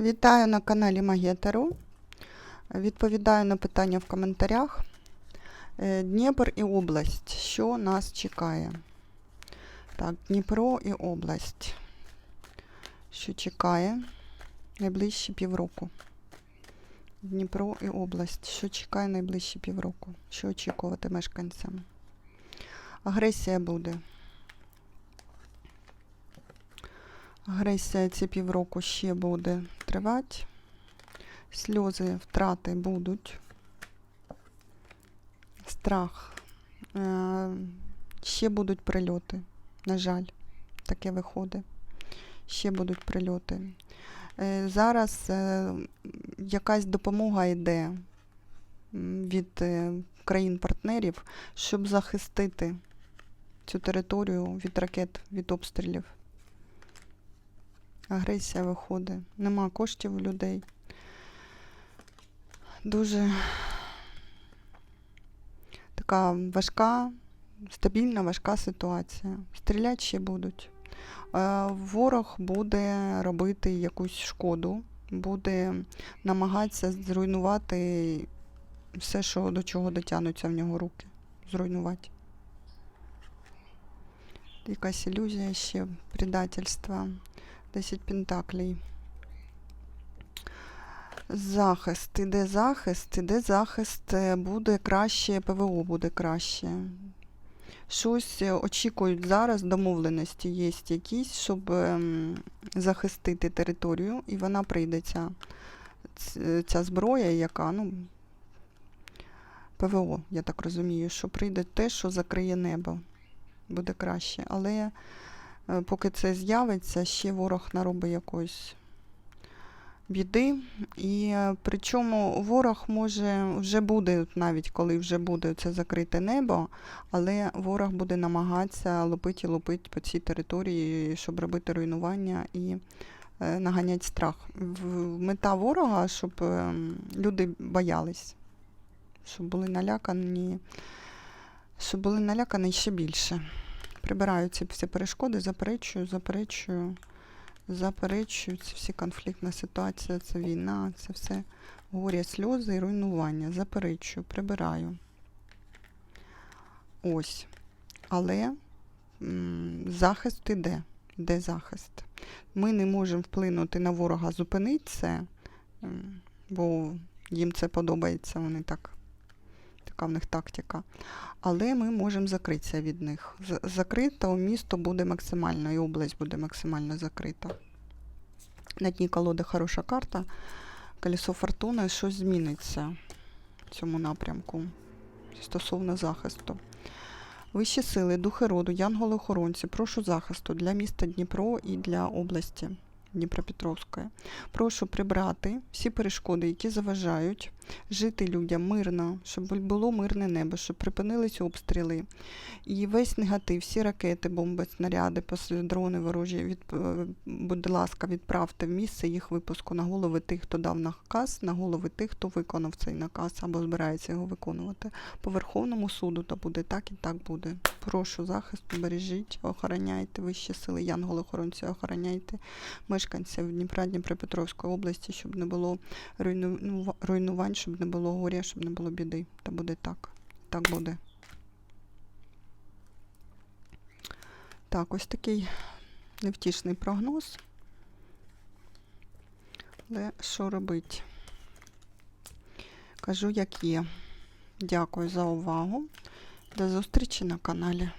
Вітаю на каналі Магія Таро. Відповідаю на питання в коментарях. Е, Дніпр і область. Що нас чекає? Так, Дніпро і область. Що чекає найближчі півроку? Дніпро і область. Що чекає найближчі півроку? Що очікувати мешканцям? Агресія буде. Агресія ці півроку ще буде тривати. Сльози, втрати будуть. Страх. Е, Ще будуть прильоти. На жаль, таке виходить. Ще будуть прильоти. Е, Зараз е, якась допомога йде від країн-партнерів, щоб захистити цю територію від ракет, від обстрілів. Агресія виходить. Нема коштів у людей. Дуже така важка, стабільна, важка ситуація. Стріляти ще будуть. Е, Ворог буде робити якусь шкоду, буде намагатися зруйнувати все, що до чого дотягнуться в нього руки. Зруйнувати. Якась ілюзія ще, предательства. 10 пентаклей. Захист. Іде захист, іде захист, е, буде краще, ПВО буде краще. Щось е, очікують зараз, домовленості є якісь, щоб ем, захистити територію, і вона прийде ця, ця зброя, яка, ну, ПВО, я так розумію, що прийде те, що закриє небо. Буде краще. Але Поки це з'явиться, ще ворог наробить якоїсь біди. І е, причому ворог може вже буде, навіть коли вже буде це закрите небо, але ворог буде намагатися лупити і лупити по цій території, щоб робити руйнування і е, наганяти страх. Мета ворога, щоб е, люди боялись, щоб були налякані, щоб були налякані ще більше прибираю ці всі перешкоди, заперечую, заперечую, заперечую ці всі конфліктна ситуація, це війна, це все горя, сльози і руйнування. Заперечую, прибираю. Ось. Але м, захист іде. Де захист? Ми не можемо вплинути на ворога, зупинити це, бо їм це подобається, вони так. Така в них тактика. Але ми можемо закритися від них. Закрито місто буде максимально, і область буде максимально закрита. На дні колоди хороша карта. Колесо фортуни, щось зміниться в цьому напрямку стосовно захисту. Вищі сили, духи роду, янголи-охоронці, прошу захисту для міста Дніпро і для області Дніпропетровської. Прошу прибрати всі перешкоди, які заважають жити людям мирно, щоб було мирне небо, щоб припинились обстріли. І весь негатив, всі ракети, бомби, снаряди, дрони ворожі, від, е, будь ласка, відправте в місце їх випуску на голови тих, хто дав наказ, на голови тих, хто виконав цей наказ або збирається його виконувати. По Верховному суду то буде так і так буде. Прошу захисту, бережіть, охороняйте вищі сили, янголи-охоронці, охороняйте мешканців Дніпра, Дніпропетровської області, щоб не було ну, руйнувань, щоб не було горя, щоб не було біди. Та буде так. Так буде. Так, ось такий невтішний прогноз. Але що робити? Кажу, як є. Дякую за увагу. До зустрічі на каналі.